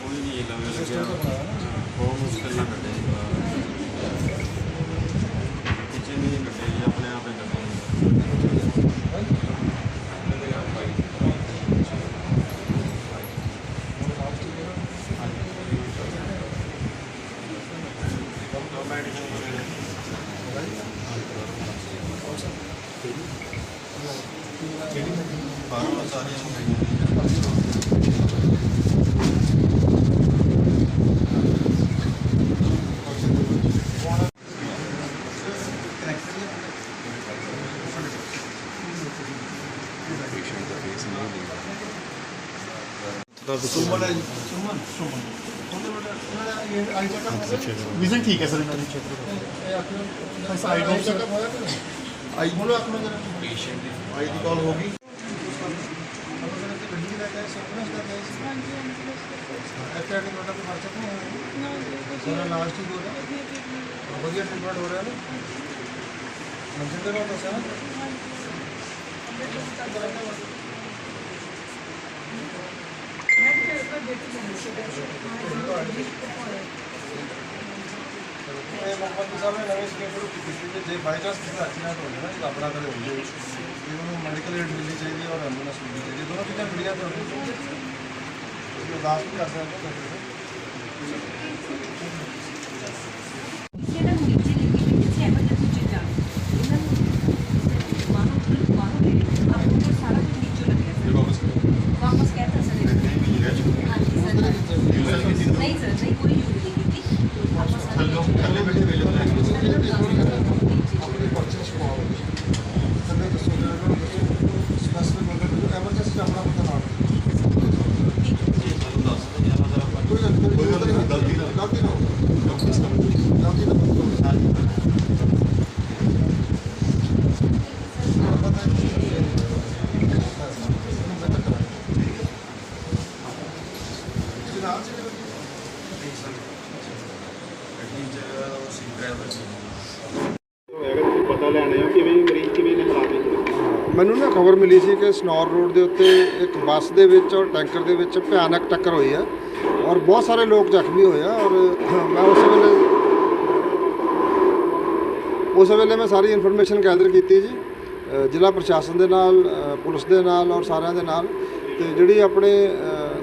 ਕੋਈ ਨਹੀਂ ਲਵੇ ਲੱਗਿਆ ਬਹੁਤ ਮੁਸ਼ਕਿਲ ਨਾਲ ਕੱਢਿਆ ਪਿੱਛੇ ਨਹੀਂ ਕੱਢਿਆ ਜੀ ਆਪਣੇ ਆਪ ਹੀ ਕੱਢਿਆ ਬਾਹਰੋਂ ਸਾਰੀਆਂ ਸੁਮਨ ਹੈ ਜੀ ਸੁਮਨ ਸੁਮਨ ਉਹਦੇ ਬੇਟਾ ਇਹਨਾਂ ਦਾ ਇਹ ਆਈ ਚੈੱਕਅਪ ਵਿਜ਼ਨ ਠੀਕ ਹੈ ਸਰ ਇਹਨਾਂ ਦੀ ਇਹ ਆਪਣਾ ਸਾਈਡ ਆਫ ਚੈੱਕਅਪ ਹੋਇਆ ਕਿ ਆਈ ਬੋਲੋ ਆਪਣਾ ਜਰਾ ਪੇਸ਼ੈਂਟ ਦੀ ਆਈ ਦੀ ਕਾਲ ਹੋ ਗਈ ਇੱਥੇ ਆ ਕੇ ਤੁਹਾਡਾ ਕੋਈ ਖਰਚਾ ਤਾਂ ਨਹੀਂ ਹੋਇਆ ਸਾਰਾ ਲਾਸਟ ਹੀ ਹੋ ਰਿਹਾ ਵਧੀਆ ਟ੍ਰੀਟਮੈਂਟ ਹੋ ਰਿਹਾ ਨਾ ਮੰਜ਼ਿਲ ਤੇ ਬਾਤ ਦੱਸਿਆ ਨਾ ਇਹ ਮੁਹੰਮਦ ਸਾਹਿਬ ਨੇ ਨਵੇਂ ਸਕੀਮ ਸ਼ੁਰੂ ਕੀਤੀ ਸੀ ਕਿ ਜੇ ਬਾਈ ਚਾਂਸ ਕਿਸੇ ਦਾ ਨਾ ਤੇ ਉਹਨੂੰ ਮੈਡੀਕਲ ਏਡ ਮਿਲਣੀ ਚਾਹੀਦੀ ਹੈ ਔਰ ਐਂਬੂਲੈਂਸ ਮਿਲਣੀ ਚਾਹੀਦੀ ਹੈ। ਦੋਨੋਂ ਚੀਜ਼ਾਂ ਮਿਲੀਆਂ ਤਾਂ ਤੁਸੀਂ ਅਰਦਾਸ ਵੀ ਕਰ ਸਕਦੇ ਹੋ ਜਿਹੜਾ ਨੀਚੇ ਲਿਖੀ ਹੋਈ ਜਿੱਥੇ ਐਮਰਜੈਂਸੀ ਚੀਜ਼ਾਂ ਇਹਨਾਂ ਨੂੰ ਮਾਨੋ ਮਾਨੋ ਦੇ ਆਪਕੋ ਤਾਂ ਸਾਰਾ ਕੁਝ ਨੀਚੇ ਲੱਗਿਆ ਸਰ ਵਾਪਸ ਕਹਿਤਾ ਸਰ। ਹਾਂਜੀ ਸਰ ਨਹੀਂ ਸਰ ਨਹੀਂ ਕੋਈ ਯੂਜ਼ ਨਹੀਂ ਕੀਤੀ ਆਪਾਂ ਸਾਰੇ ਥੱਲੇ ਬੈਠੇ ਵੇਲੇ ਆਪਣੇ ਪਰਚੇਸ ਪਾਓ ਥੱਲੇ ਦੱਸੋ ਜਰਾ ਸਪੈਸਿਫਿਕ ਮਤਲਬ ਐਮਰਜੈਂਸੀ ਦਾ ਆਪਣਾ ਪਤਾ ਨਾਲ ਕੋਈ ਗੱਲ ਨਹੀਂ ਕੋਈ ਗੱਲ ਨਹੀਂ ਗਲਤੀ ਨਾ ਗਲਤੀ ਨਾ ਗਲਤੀ ਨਾ ਜਨਾਬ ਜੀ ਪਤਾ ਲੈਣੇ ਆ ਕਿਵੇਂ ਮਰੀਜ਼ ਕਿਵੇਂ ਨੇ ਹਾਲਾਤ ਵਿੱਚ ਮੈਨੂੰ ਨਾ ਖਬਰ ਮਿਲੀ ਸੀ ਕਿ ਸਨੌਰ ਰੋਡ ਦੇ ਉੱਤੇ ਇੱਕ ਬੱਸ ਦੇ ਵਿੱਚ ਔਰ ਟੈਂਕਰ ਦੇ ਵਿੱਚ ਭਿਆਨਕ ਟੱਕਰ ਹੋਈ ਹੈ ਔਰ ਬਹੁਤ ਸਾਰੇ ਲੋਕ ਜ਼ਖਮੀ ਹੋਏ ਆ ਔਰ ਮੈਂ ਉਸ ਵੇਲੇ ਉਸ ਵੇਲੇ ਮੈਂ ਸਾਰੀ ਇਨਫੋਰਮੇਸ਼ਨ ਗੈਦਰ ਕੀਤੀ ਜੀ। ਜ਼ਿਲ੍ਹਾ ਪ੍ਰਸ਼ਾਸਨ ਦੇ ਨਾਲ ਪੁਲਿਸ ਦੇ ਨਾਲ ਔਰ ਸਾਰਿਆਂ ਦੇ ਨਾਲ ਤੇ ਜਿਹੜੀ ਆਪਣੇ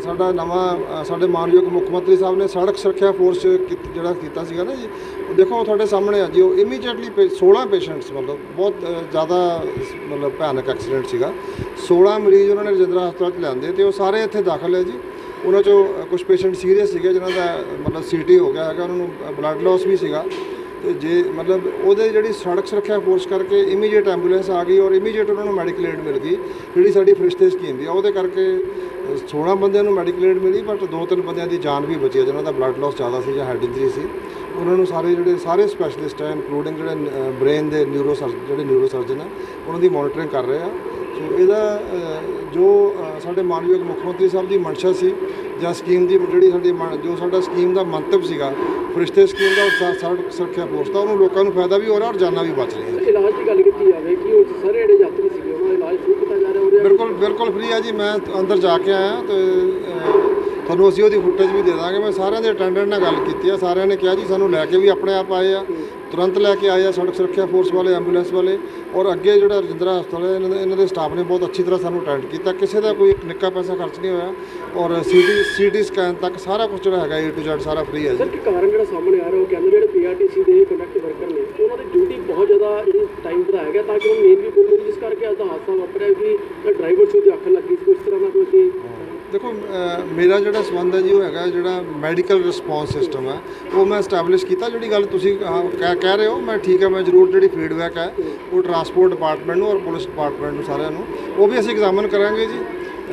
ਸਾਡਾ ਨਵਾਂ ਸਾਡੇ ਮਾਨਯੋਗ ਮੁੱਖ ਮੰਤਰੀ ਸਾਹਿਬ ਨੇ ਸੜਕ ਸੁਰੱਖਿਆ ਫੋਰਸ ਕੀਤ- ਜਿਹੜਾ ਕੀਤਾ ਸੀਗਾ ਨਾ ਜੀ ਉਹ ਦੇਖੋ ਉਹ ਤੁਹਾਡੇ ਸਾਹਮਣੇ ਆ ਜੀ ਉਹ ਇਮੀਡੀਏਟਲੀ 16 ਪੇਸ਼ੈਂਟਸ ਮਤਲਬ ਬਹੁਤ ਜ਼ਿਆਦਾ ਮਤਲਬ ਭਿਆਨਕ ਐਕਸੀਡੈਂਟ ਸੀਗਾ। 16 ਮਰੀਜ਼ ਉਹਨਾਂ ਨੇ ਰਜਿੰਦਰਾ ਹਸਪਤਾਲ 'ਚ ਲਿਆਂਦੇ ਤੇ ਉਹ ਸਾਰੇ ਇੱਥੇ ਦਾਖਲ ਹੈ ਜੀ। ਉਹਨਾਂ 'ਚੋਂ ਅ, ਕੁਝ ਪੇਸ਼ੈਂਟ ਸੀਰੀਅਸ ਸੀਗੇ ਜਿਨ੍ਹਾਂ ਦਾ ਅ, ਮਤਲਬ ਸੀਟੀ ਹੋ ਗਿਆ ਹੈਗਾ ਉਹਨਾਂ ਨੂੰ ਬਲੱਡ ਲਾਸ ਵੀ ਸੀਗਾ। ਤੇ ਜੇ ਮਤਲਬ ਉਹਦੇ ਜਿਹੜੀ ਸੜਕ ਸੁਰੱਖਿਆ ਫੋਰਸ ਕਰਕੇ ਇਮੀਡੀਏਟ ਐਂਬੂਲੈਂਸ ਆ ਗਈ ਔਰ ਇਮੀਡੀਏਟ ਉਹਨਾਂ ਨੂੰ ਮੈਡੀਕਲ ਏਡ ਮਿਲ ਗਈ ਜਿਹੜੀ ਸਾਡੀ ਫਰਿਸ਼ਤੇ ਸਕੀਮ ਦੀ ਆ ਉਹਦੇ ਕਰਕੇ ਅ, 16 ਬੰਦਿਆਂ ਨੂੰ ਮੈਡੀਕਲ ਏਡ ਮਿਲੀ ਬਟ ਦੋ ਤਿੰਨ ਬੰਦਿਆਂ ਦੀ ਜਾਨ ਵੀ ਬਚੀ ਹੈ ਜਿਨ੍ਹਾਂ ਦਾ ਬਲੱਡ ਲਾਸ ਜ਼ਿਆਦਾ ਸੀ ਜਾਂ ਹੈਡ ਇੰਜਰੀ ਸੀ। ਉਹਨਾਂ ਨੂੰ ਸਾਰੇ ਜਿਹੜੇ ਸਾਰੇ ਸਪੈਸ਼ਲਿਸਟ ਹੈ ਇਨਕਲੂਡਿੰਗ ਜਿਹੜੇ ਬ੍ਰੇਨ ਦੇ ਨਿਊਰੋ ਜਿਹੜੇ ਨਿਊਰੋ ਸਰਜਨ ਆ ਉਹਨਾਂ ਦੀ ਮੋਨੀਟਰਿੰਗ ਕਰ ਰਹੇ ਆ। ਸੋ ਇਹਦਾ ਜੋ ਸਾਡੇ ਮਾਨਯੋਗ ਮੁੱਖ ਮੰਤਰੀ ਸਾਹਿਬ ਦੀ ਮਨਸ਼ਾ ਸੀ ਜਾਂ ਸਕੀਮ ਦੀ ਜਿਹੜੀ ਸਾਡੀ ਜੋ ਸਾਡਾ ਸਕੀਮ ਦਾ ਮੰਤਵ ਸੀਗਾ ਫਰਿਸ਼ਤੇ ਸਕੀਮ ਦਾ ਸੜਕ ਸੁਰੱਖਿਆ ਫੋਰਸ ਦਾ ਉਹਨੂੰ ਲੋਕਾਂ ਨੂੰ ਫਾਇਦਾ ਵੀ ਹੋ ਰਿਹਾ ਔਰ ਜਾਨਾਂ ਵੀ ਬਚ ਰਹੀਆਂ। ਇਲਾਜ ਦੀ ਗੱਲ ਕੀਤੀ ਜਾਵੇ ਕਿ ਉਹ ਸਾਰੇ ਜਿਹੜੇ ਯਾਤਰੀ ਸੀਗੇ ਉਹਨਾਂ ਦਾ ਇਲਾਜ ਸ਼ੁਰੂ ਕੀਤਾ ਜਾ ਰਿਹਾ ਹੋ ਰਿਹਾ ਬਿਲਕੁਲ ਬਿਲਕੁਲ ਫ੍ਰੀ ਆ ਜੀ ਮੈਂ ਅੰਦਰ ਜਾ ਕੇ ਆਇਆ ਤੇ ਤੁਹਾਨੂੰ ਅਸੀਂ ਉਹਦੀ ਫੁਟੇਜ ਵੀ ਦੇ ਦਾਂਗੇ। ਮੈਂ ਸਾਰਿਆਂ ਦੇ ਅਟੈਂਡੈਂਟ ਨਾਲ ਗੱਲ ਕੀਤੀ ਆ ਸਾਰਿਆਂ ਨੇ ਕਿਹਾ ਜੀ ਸਾਨੂੰ ਲੈ ਕੇ ਵੀ ਆਪਣੇ ਆਪ ਆਏ ਆ। ਤੁਰੰਤ ਲੈ ਕੇ ਆਏ ਆ ਸੜਕ ਸੁਰੱਖਿਆ ਫੋਰਸ ਵਾਲੇ, ਐਂਬੂਲੈਂਸ ਵਾਲੇ ਔਰ ਅੱਗੇ ਜਿਹੜਾ ਰਜਿੰਦਰਾ ਹਸਪਤਾਲ ਹੈ, ਇਹਨਾਂ ਦੇ ਇਹਨਾਂ ਦੇ ਸਟਾਫ ਨੇ ਬਹੁਤ ਅੱਛੀ ਤਰ੍ਹਾਂ ਸਾਨੂੰ ਅਟੈਂਡ ਕੀਤਾ। ਕਿਸੇ ਦਾ ਕੋਈ ਨਿੱਕਾ ਪੈਸਾ ਖਰਚ ਨਹੀਂ ਹੋਇਆ ਔਰ ਸੀਟੀ ਸੀਟੀ ਸਕੈਨ ਤੱਕ ਸਾਰਾ ਕੁਝ ਜਿਹੜਾ ਹੈਗਾ ਏ ਟੂ ਜ਼ੈਡ ਸਾਰਾ ਫ੍ਰੀ ਹੈ ਜੀ। ਸਰ ਕਿ ਕਾਰਨ ਜਿਹੜਾ ਸਾਹਮਣੇ ਆ ਰਿਹਾ, ਉਹ ਕਹਿੰਦੇ ਜਿਹੜੇ ਪੀਆਰਟੀਸੀ ਦੇ ਕੰਡਕਟ ਵਰਕਰ ਨੇ, ਉਹਨਾਂ ਦੀ ਡਿਊਟੀ ਬਹੁਤ ਜ਼ਿਆਦਾ ਜਿਹੜੀ ਟਾਈਮ ਵਧਾਇਆ ਗਿਆ ਤਾਂ ਕਿ ਉਹ ਮੇਨ ਵੀ ਕੋਈ ਜਿਸ ਕਰਕੇ ਅੱਜ ਦਾ ਹਾਦਸਾ ਵਾਪਰਿਆ ਕਿ ਡਰਾਈਵਰ ਸੀ ਅੱਖ ਲੱਗੀ ਸੀ ਕੋਈ ਤਰ੍ਹਾਂ ਦੇਖੋ ਮੇਰਾ ਜਿਹੜਾ ਸੰਬੰਧ ਹੈ ਜੀ ਉਹ ਹੈਗਾ ਜਿਹੜਾ ਮੈਡੀਕਲ ਰਿਸਪੌਂਸ ਸਿਸਟਮ ਹੈ। ਉਹ ਮੈਂ ਐਸਟੈਬਲਿਸ਼ ਕੀਤਾ ਜਿਹੜੀ ਗੱਲ ਤੁਸੀਂ ਕਹਿ ਕਹਿ ਰਹੇ ਹੋ ਮੈਂ ਠੀਕ ਹੈ ਮੈਂ ਜ਼ਰੂਰ ਜਿਹੜੀ ਫੀਡਬੈਕ ਹੈ ਉਹ ਟਰਾਂਸਪੋਰਟ ਡਿਪਾਰਟਮੈਂਟ ਨੂੰ ਔਰ ਪੁਲਿਸ ਡਿਪਾਰਟਮੈਂਟ ਨੂੰ ਸਾਰਿਆਂ ਨੂੰ ਉਹ ਵੀ ਅਸੀਂ ਐਗਜ਼ਾਮਨ ਕਰਾਂਗੇ ਜੀ।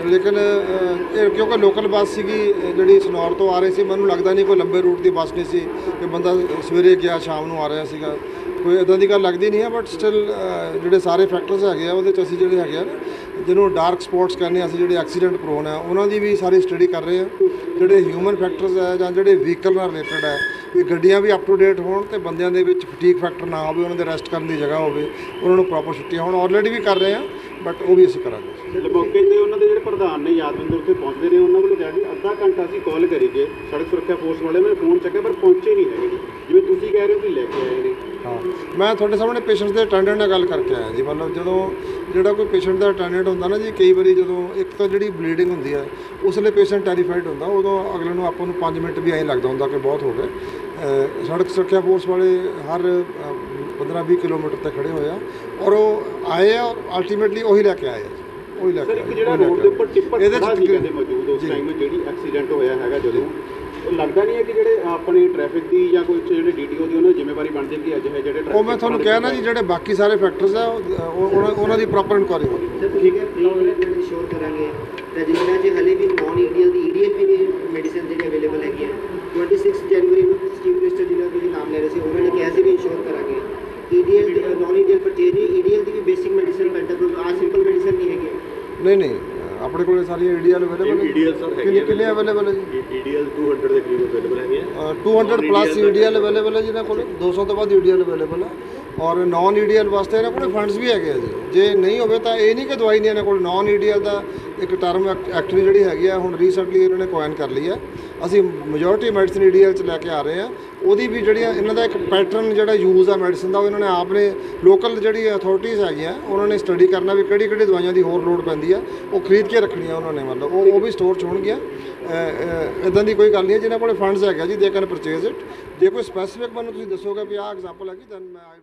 ਲੇਕਿਨ ਇਹ ਕਿਉਂਕਿ ਲੋਕਲ ਬੱਸ ਸੀਗੀ ਜਿਹੜੀ ਸਨੌਰ ਤੋਂ ਆ ਰਹੀ ਸੀ ਮੈਨੂੰ ਲੱਗਦਾ ਨਹੀਂ ਕੋਈ ਲੰਬੇ ਰੂਟ ਦੀ ਬੱਸ ਨਹੀਂ ਸੀ ਕਿ ਬੰਦਾ ਸਵੇਰੇ ਗਿਆ ਸ਼ਾਮ ਨੂੰ ਆ ਰਿਹਾ ਸੀਗਾ। ਕੋਈ ਇਦਾਂ ਦੀ ਗੱਲ ਲੱਗਦੀ ਨਹੀਂ ਹੈ ਬਟ ਸਟਿਲ ਜਿਹੜੇ ਸਾਰੇ ਫੈਕਟਰਸ ਹੈਗੇ ਆ ਉਹਦੇ ਚ ਅਸੀਂ ਜਿਹੜੇ ਹੈਗੇ ਆ ਨਾ, ਜਿਹਨੂੰ ਡਾਰਕ ਸਪੌਟਸ ਕਹਿੰਦੇ ਆ ਅਸੀਂ ਜਿਹੜੇ ਐਕਸੀਡੈਂਟ ਪ੍ਰੋਨ ਆ, ਉਹਨਾਂ ਦੀ ਵੀ ਸਾਰੀ ਸਟੱਡੀ ਕਰ ਰਹੇ ਆ। ਜਿਹੜੇ ਹਿਊਮਨ ਫੈਕਟਰਸ ਹੈ ਜਾਂ ਜਿਹੜੇ ਵਹੀਕਲ ਨਾਲ ਰਿਲੇਟਡ ਹੈ ਵੀ ਗੱਡੀਆਂ ਵੀ ਅਪ ਟੂ ਡੇਟ ਹੋਣ ਤੇ ਬੰਦਿਆਂ ਦੇ ਵਿੱਚ ਫਟੀਕ ਫੈਕਟਰ ਨਾ ਹੋਵੇ, ਉਹਨਾਂ ਦੇ ਰੈਸਟ ਕਰਨ ਦੀ ਜਗ੍ਹਾ ਹੋਵੇ, ਉਹਨਾਂ ਨੂੰ ਪ੍ਰੋਪਰ ਛੁੱਟੀਆਂ ਹੋਣ ਆਲਰੇਡੀ ਵੀ ਕਰ ਰਹੇ ਆ ਬਟ ਉਹ ਵੀ ਅਸੀਂ ਕਰਾਂਗੇ। ਮੌਕੇ ਤੇ ਉਹਨਾਂ ਦੇ ਜਿਹੜੇ ਪ੍ਰਧਾਨ ਨੇ, ਯਾਦਵਿੰਦਰ 'ਤੇ ਪਹੁੰਚਦੇ ਨੇ, ਉਹਨਾਂ ਵੱਲੋਂ ਕਿਹਾ ਕਿ ਅੱਧਾ ਘੰਟਾ ਅਸੀਂ ਕਾਲ ਕਰੀਏ। ਸੜਕ ਸੁਰੱਖਿਆ ਫੋਰਸ ਵਾਲੇ ਨੇ ਫੋਨ ਚੱਕਿਆ, ਪਰ ਪਹੁੰਚੇ ਨਹੀਂ ਹੈਗੇ। ਜਿਵੇਂ ਤੁਸੀਂ ਕਹਿ ਰਹੇ ਹੋ ਕਿ ਲੈ ਕੇ ਆਏ ਨੇ। ਹਾਂ ਮੈਂ ਤੁਹਾਡੇ ਸਾਹਮਣੇ ਪੇਸ਼ੈਂਟ ਦੇ ਅਟੈਂਡੈਂਟ ਨਾਲ ਗੱਲ ਕਰਕੇ ਆਇਆ ਜੀ ਮਤਲਬ ਜਦੋਂ ਜਿਹੜਾ ਕੋਈ ਪੇਸ਼ੈਂਟ ਦਾ ਅਟੈਂਡੈਂਟ ਹੁੰਦਾ ਨਾ ਜੀ ਕਈ ਵਾਰੀ ਜਦੋਂ ਇੱਕ ਤਾਂ ਜਿਹੜੀ ਬਲੀਡਿੰਗ ਹੁੰਦੀ ਹੈ ਉਸ ਲਈ ਪੇਸ਼ੈਂਟ ਟੈਰੀਫਾਈਡ ਹੁੰਦਾ ਉਦੋਂ ਅਗਲੇ ਨੂੰ ਆਪਾਂ ਨੂੰ 5 ਮਿੰਟ ਵੀ ਐਂ ਲੱਗਦਾ ਹੁੰਦਾ ਕਿ ਬਹੁਤ ਹੋ ਗਏ ਸੜਕ ਸੁਰੱਖਿਆ ਫੋਰਸ ਵਾਲੇ ਹਰ 15-20 ਕਿਲੋਮੀਟਰ ਤੇ ਖੜੇ ਹੋਏ ਆ ਔਰ ਉਹ ਆਏ ਆ ਅਲਟੀਮੇਟਲੀ ਉਹੀ ਲੈ ਕੇ ਆਏ। ਉਹੀ ਲੈ ਕੇ ਸਰ ਆਏ ਇੱਕ ਜਿਹੜਾ ਰੋਡ ਦੇ। ਉੱਪਰ ਟਿੱਪਰ ਖੜਾ ਸੀ ਕਹਿੰਦੇ ਮੌਜੂਦ ਉਸ। ਟਾਈਮ ਜਿਹੜੀ ਐਕਸੀਡੈਂਟ ਹੋਇਆ ਹੈਗਾ ਜਦੋਂ ਉਹ ਲੱਗਦਾ ਨਹੀਂ ਹੈ ਕਿ ਜਿਹੜੇ ਆਪਣੀ ਟ੍ਰੈਫਿਕ ਦੀ ਜਾਂ ਕੋਈ ਜਿਹੜੇ ਡੀਟੀਓ ਦੀ ਉਹਨਾਂ ਜ਼ਿੰਮੇਵਾਰੀ ਬਣਦੀ ਕਿ ਅੱਜ ਹੈ ਜਿਹੜੇ ਉਹ ਮੈਂ ਤੁਹਾਨੂੰ ਕਿਹਾ ਨਾ ਜੀ ਜਿਹੜੇ ਬਾਕੀ ਸਾਰੇ ਫੈਕਟਰਸ ਆ ਉਹ- ਉਹ- ਉਹਨਾਂ ਉਹਨਾਂ ਦੀ ਪ੍ਰੋਪਰ ਇਨਕੁਆਰੀ ਹੋਣੀ ਸਰ ਠੀਕ ਹੈ ਪ੍ਰੀ ਸ਼ੋਰ ਕਰਾਂਗੇ ਰਜਿੰਦਰਾ ਜੀ ਹਲੇ ਵੀ ਨਾਨ ਈਡੀਐਲ ਦੀ ਈਡੀਐਲ ਵੀ ਮੈਡੀਸਿਨ ਜਿਹੜੀ ਅਵੇਲੇਬਲ ਹੈਗੀ ਹੈ 26 ਜਨਵਰੀ ਨੂੰ ਚੀਫ ਮਿਨਿਸਟਰ ਜੀ ਨੇ ਤੁਸੀਂ ਨਾਮ ਲੈ ਰਹੇ ਸੀ ਉਹਨਾਂ ਨੇ ਕਿਹਾ ਸੀ ਵੀ ਇੰਸ਼ੋਰ ਕਰਾਂਗੇ। ਈਡੀਐਲ ਨਾਨ ਈਡੀਐਲ ਪਰਚੇਜ ਨਹੀਂ ਈਡੀਐਲ ਦੀ ਵੀ ਬੇਸਿਕ ਮੈਡੀਸਿਨ ਪੈਂਟਾਪ੍ਰੋਲ ਆ ਸਿੰਪਲ ਮੈਡੀਸਿਨ ਨਹੀਂ ਹੈਗੀ। ਨਹੀਂ ਨਹੀਂ ਆਪਣੇ ਕੋਲੇ ਸਾਰੀਆਂ ਈਡੀਐਲ ਅਵੇਲੇਬਲ ਹੈ EDL ਸਰ ਹੈਗੀ ਕਿੰਨੇ ਕਿੰਨੇ ਅਵੇਲੇਬਲ ਹੈ ਜੀ? ਈਡੀਐਲ 200 ਦੇ ਕਰੀਬ ਅਵੇਲੇਬਲ ਹੈਗੇ ਆ ਅ, 200 ਪਲੱਸ ਈਡੀਐਲ ਅਵੇਲੇਬਲ ਹੈ ਜਿਹਨਾਂ ਕੋਲ। 200 ਤੋਂ ਵੱਧ ਈਡੀਐਲ ਅਵੇਲੇਬਲ ਹੈ। ਔਰ ਨਾਨ ਈਡੀਐਲ ਵਾਸਤੇ ਇਹਨਾਂ ਕੋਲ ਫੰਡਸ ਵੀ ਹੈਗੇ ਆ ਜੀ। ਜੇ ਨਹੀਂ ਹੋਵੇ ਤਾਂ ਇਹ ਨਹੀਂ ਕਿ ਦਵਾਈ ਨਹੀਂ ਇਹਨਾਂ ਕੋਲ। ਨਾਨ ਈਡੀਐਲ ਦਾ ਇੱਕ ਟਰਮ ਐਕਚੁਅਲੀ ਜਿਹੜੀ ਹੈਗੀ ਆ ਹੁਣ ਰੀਸੈਂਟਲੀ ਇਹਨਾਂ ਨੇ ਕੋਇਨ ਕਰ ਲਈ ਹੈ। ਅਸੀਂ ਮੈਜੋਰਿਟੀ ਮੈਡੀਸਨ ਈਡੀਐਲ ਚ ਲੈ ਕੇ ਆ ਰਹੇ ਆ ਉਹਦੀ ਵੀ ਜਿਹੜੀਆਂ ਇਹਨਾਂ ਦਾ ਇੱਕ ਪੈਟਰਨ ਜਿਹੜਾ ਯੂਜ਼ ਆ ਮੈਡੀਸਨ ਦਾ, ਉਹ ਇਹਨਾਂ ਨੇ ਆਪ ਨੇ ਲੋਕਲ ਜਿਹੜੀ ਅਥਾਰਟੀਆਂ ਹੈਗੀਆਂ, ਉਹਨਾਂ ਨੇ ਸਟੱਡੀ ਕਰਨਾ ਵੀ ਕਿਹੜੀ ਕਿਹੜੀ ਦਵਾਈਆਂ ਦੀ ਹੋਰ ਲੋੜ ਪੈਂਦੀ ਆ, ਉਹ ਖਰੀਦ ਕੇ ਰੱਖਣੀਆਂ ਉਹਨਾਂ ਨੇ ਮਤਲਬ, ਉਹ ਉਹ ਵੀ ਸਟੋਰ 'ਚ ਹੋਣਗੀਆਂ ਇਦਾਂ ਦੀ ਕੋਈ ਗੱਲ ਨਹੀਂ ਹੈ ਜਿਹਨਾਂ ਕੋਲੇ ਫੰਡਸ ਹੈਗਾ ਜੀ ਦੇ ਕੈਨ ਪਰਚੇਸ ਇਟ ਜੇ ਕੋਈ ਸਪੈਸੀਫਿਕ ਮੈਨੂੰ ਤੁਸੀਂ ਦੱਸੋਗੇ ਵੀ ਆਹ ਐਗਜ਼ਾਮਪਲ ਹੈਗੀ ਦੈਨ ਮੈਂ ਆਈ